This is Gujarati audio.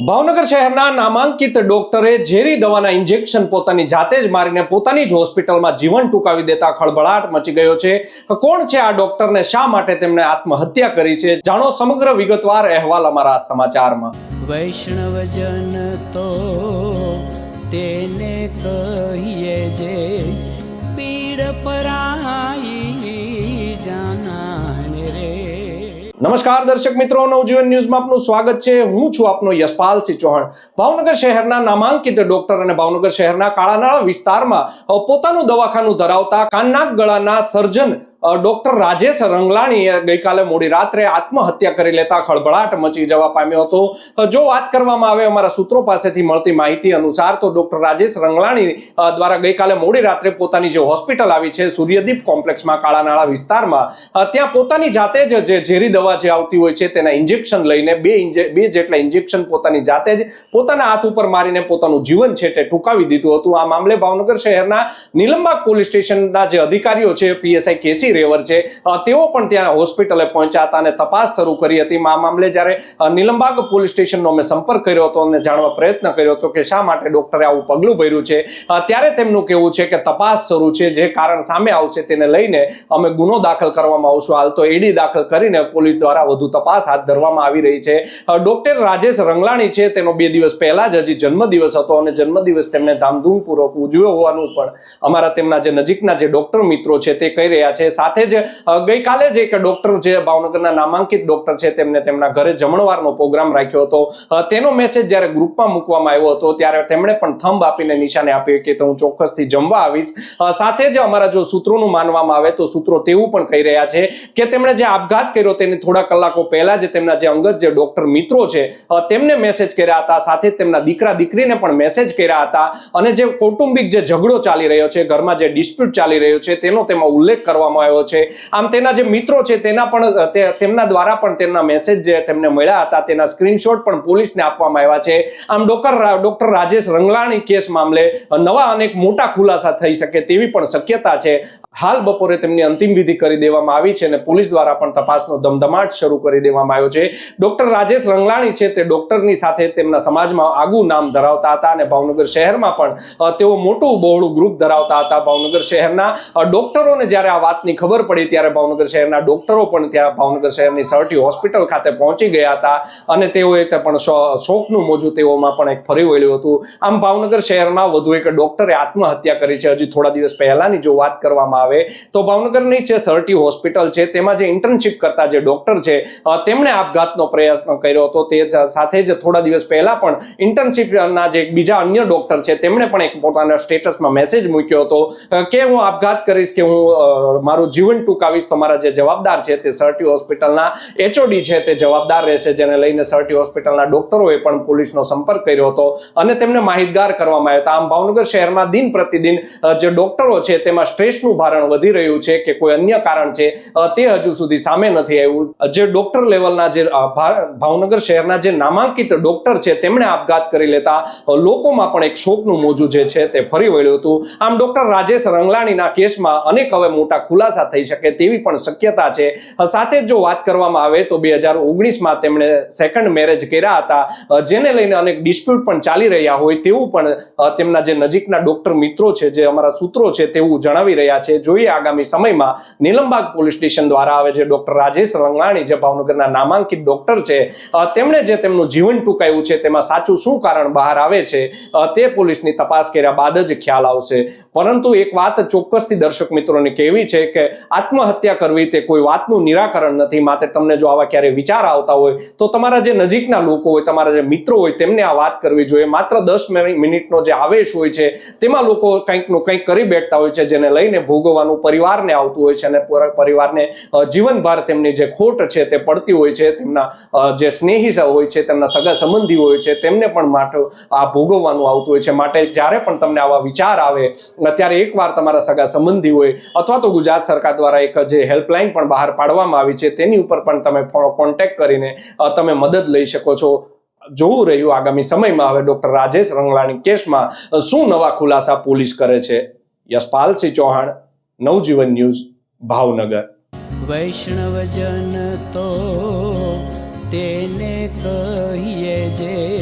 ભાવનગર શહેરના નામાંકિત ડોક્ટરે ઝેરી દવાના ઇન્જેક્શન પોતાની જાતે જ મારીને પોતાની જ હોસ્પિટલમાં જીવન ટૂંકાવી દેતા ખળભળાટ મચી ગયો છે. કોણ છે આ ડોક્ટરને શા માટે તેમણે આત્મહત્યા કરી છે? જાણો સમગ્ર વિગતવાર અહેવાલ અમારા સમાચારમાં. વૈષ્ણવજન તો તેને કહીએ જે પીડ પરાઈ નમસ્કાર દર્શક મિત્રો, નવજીવન ન્યૂઝમાં આપનું સ્વાગત છે. હું છું આપનો યશપાલસિંહ ચૌહાણ. ભાવનગર શહેરના નામાંકિત ડોક્ટર અને ભાવનગર શહેરના કાળાનાળા વિસ્તારમાં પોતાનું દવાખાનું ધરાવતા કાનનાક ગળાના સર્જન ડોક્ટર રાજેશ રંગલાણીએ ગઈકાલે મોડી રાત્રે આત્મહત્યા કરી લેતા ખળભળાટ મચી જવા પામ્યો હતો. જો વાત કરવામાં આવે અમારા સૂત્રો પાસેથી મળતી માહિતી અનુસાર તો ડોક્ટર રાજેશ રંગલાણી દ્વારા ગઈકાલે મોડી રાત્રે પોતાની જે હોસ્પિટલ આવી છે, સૂર્યદીપ કોમ્પ્લેક્સમાં, કાળાનાળા વિસ્તારમાં ત્યાં પોતાની જાતે જ જે ઝેરી દવા જે આવતી હોય છે તેના ઇન્જેક્શન લઈને બે બે જેટલા ઇન્જેક્શન પોતાની જાતે જ પોતાના હાથ ઉપર મારીને પોતાનું જીવન છે તે ટૂંકાવી દીધું હતું. આ મામલે ભાવનગર શહેરના નિલંબાગ પોલીસ સ્ટેશનના જે અધિકારીઓ છે, પીએસઆઈ કેસી રેવર છે. તેઓ પણ ત્યાં હોસ્પિટલે પહોંચ્યા હતા અને તપાસ શરૂ કરી હતી. આ મામલે જ્યારે નીલમબાગ પોલીસ સ્ટેશનનો મેં સંપર્ક કર્યો હતો અને જાણવા પ્રયત્ન કર્યો હતો કે શા માટે ડોક્ટરે આવું પગલું ભર્યું છે. ત્યારે તેમનું કહેવું છે કે તપાસ શરૂ છે. જે કારણ સામે આવશે તેને લઈને અમે ગુનો દાખલ કરવામાં આવશું. હાલ તો એડી દાખલ કરીને પોલીસ દ્વારા વધુ તપાસ હાથ ધરવામાં આવી રહી છે. ડોક્ટર રાજેશ રંગલાણી છે. તેનો બે દિવસ પહેલા જ હજી જન્મદિવસ હતો અને જન્મદિવસ તેમણે ધામધૂમપૂર્વક ઉજવ્યો હોવાનું પણ અમારા તેમના જે નજીકના જે ડોક્ટર મિત્રો છે તે કહી રહ્યા છે. સાથે જ ગઈકાલે જ એક ડોક્ટર જે ભાવનગરના નામાંકિત ડોક્ટર છે, તેમને તેમના ઘરે જમણવારનો પ્રોગ્રામ રાખ્યો હતો. તેનો મેસેજ જ્યારે ગ્રુપમાં મૂકવામાં આવ્યો હતો, ત્યારે તેમણે પણ થંબ આપીને નિશાને આપી કે હું ચોક્કસથી જમવા આવીશ. સાથે જ અમારા જો સૂત્રોનું માનવામાં આવે તો સૂત્રો તેવું પણ કહી રહ્યા છે કે તેમણે જે આપઘાત કર્યો તેની થોડા કલાકો પહેલા જે તેમના જે અંગત જે ડોક્ટર મિત્રો છે તેમને મેસેજ કર્યા હતા. સાથે તેમના દીકરા દીકરીને પણ મેસેજ કર્યા હતા. અને જે કૌટુંબિક જે ઝઘડો ચાલી રહ્યો છે, ઘરમાં જે ડિસ્પ્યુટ ચાલી રહ્યો છે, તેનો તેમાં ઉલ્લેખ કરવામાં આવ્યો છે. આમ તેના જે મિત્રો છે, તેના પણ તેમના દ્વારા પણ તેમના મેસેજ જે તેમને મળ્યા હતા, તેના સ્ક્રીનશોટ પણ પોલીસને આપવામાં આવ્યા છે. આમ doctor doctor Rajesh Rangalani case મામલે નવા અનેક મોટા ખુલાસા થઈ શકે તેવી પણ શક્યતા છે. હાલ બપોરે તેમની અંતિમ વિધિ કરી દેવામાં આવી છે અને પોલીસ દ્વારા પણ તપાસનો ધમધમાટ શરૂ કરી દેવામાં આવ્યો છે. ડોક્ટર રાજેશ રંગલાણી છે, તે ડોક્ટરની સાથે તેમના સમાજમાં આગવું નામ ધરાવતા હતા અને ભાવનગર શહેરમાં પણ તેઓ મોટું બહોળું ગ્રુપ ધરાવતા હતા ભાવનગર શહેરના. ડોક્ટરોને જ્યારે આ વાતની ખબર પડી ત્યારે ભાવનગર શહેરના ડોક્ટરો પણ ત્યાં ભાવનગર શહેરની સરટી હોસ્પિટલ ખાતે પહોંચી ગયા હતા અને તેઓએ તે પણ શોકનું મોજું તેઓમાં પણ એક ફરી વળ્યું હતું. આમ ભાવનગર શહેરમાં વધુ એક ડોક્ટરે આત્મહત્યા કરી છે. હજી થોડા દિવસ પહેલાની જો વાત કરવામાં આવે તો ભાવનગરની જે સરટી હોસ્પિટલ છે તેમાં જે ઇન્ટર્નશીપ કરતા જે ડોક્ટર છે તેમણે આપઘાતનો પ્રયત્ન કર્યો હતો. તે સાથે જ થોડા દિવસ પહેલા પણ ઇન્ટર્નશીપના જે બીજા અન્ય ડોક્ટર છે તેમણે પણ એક પોતાના સ્ટેટસમાં મેસેજ મૂક્યો હતો કે હું આપઘાત કરીશ કે હું મારું જીવન ટૂંકાવીશ તમારા જે જવાબદાર છે તે સરટી હોસ્પિટલના એચઓડી છે તે જવાબદાર રહેશે, જેને લઈને સરટી હોસ્પિટલના ડોક્ટરોએ પણ પોલીસનો સંપર્ક કર્યો હતો અને તેમને માહિતગાર કરવામાં આવ્યા હતા. આમ ભાવનગર શહેરમાં દિન પ્રતિદિન જે ડોક્ટરો છે તેમાં સ્ટ્રેસનું ભારણ વધી રહ્યું છે કે કોઈ અન્ય કારણ છે તે હજુ સુધી સામે નથી આવ્યું. જે ડોક્ટર લેવલના જે ભાવનગર શહેરના જે નામાંકિત ડોક્ટર છે તેમણે આપઘાત કરી લેતા લોકોમાં પણ એક શોકનું મોજું જે છે તે ફરી વળ્યું હતું. આમ ડોક્ટર રાજેશ રંગલાણીના કેસમાં અનેક હવે મોટા ખુલાસા થઈ શકે તેવી પણ શક્યતા છે. સાથે જ જો વાત કરવામાં આવે તો બે હજાર ઓગણીસમાં તેમણે સેકન્ડ મેરેજ કર્યા હતા. જેને લઈને અનેક ડિસ્પ્યુટ પણ ચાલી રહ્યા હોય તેવું પણ તેમના જે નજીકના ડોક્ટર મિત્રો છે, જે અમારા સૂત્રો છે તેવું જણાવી રહ્યા છે. જોઈએ આગામી સમયમાં નીલમબાગ પોલીસ સ્ટેશન દ્વારા આવે છે ડોક્ટર રાજેશ રંગાણી, જે ભાવનગરના નામાંકિત ડોક્ટર છે. તેમણે જે તેમનું જીવન ટૂંકાયું છે તેમાં સાચું શું કારણ બહાર આવે છે તે પોલીસની તપાસ કર્યા બાદ જ ખ્યાલ આવશે. પરંતુ એક વાત ચોક્કસથી દર્શક મિત્રોને કહેવી છે કે આત્મહત્યા કરવી તે કોઈ વાતનું નિરાકરણ નથી. માટે તમને જો આવા ક્યારે વિચાર આવતા હોય, તો તમારા જે નજીકના લોકો હોય, તમારા જે મિત્રો હોય, તેમને આ વાત કરવી જોઈએ. માત્ર દસ મિનિટનો જે આવેશ હોય છે, તેમાં લોકો કંઈકનું કંઈક કરી બેઠતા હોય છે, જેને લઈને ભોગવવાનું પરિવારને આવતું હોય છે અને પરિવારને જીવનભર તેમની જે ખોટ છે તે પડતી હોય છે, તેમના જે સ્નેહી હોય છે, તેમના સગા સંબંધી હોય છે, તેમને પણ માટે આ ભોગવવાનું આવતું હોય છે. માટે જ્યારે પણ તમને આવા વિચાર આવે ત્યારે એકવાર તમારા સગા સંબંધી હોય, અથવા તો ગુજરાત સરકાર દ્વારા એક જે હેલ્પલાઇન પણ બહાર પાડવામાં આવી છે, તેની ઉપર પણ તમે કોન્ટેક્ટ કરીને તમે મદદ લઈ શકો છો. જોવું રહ્યું આગામી સમયમાં હવે ડોક્ટર રાજેશ રંગલાણી કેસમાં શું નવા ખુલાસા પોલીસ કરે છે? યશપાલસિંહ ચૌહાણ, નવજીવન ન્યૂઝ, ભાવનગર. વૈષ્ણવજન તો તેને કહીએ જે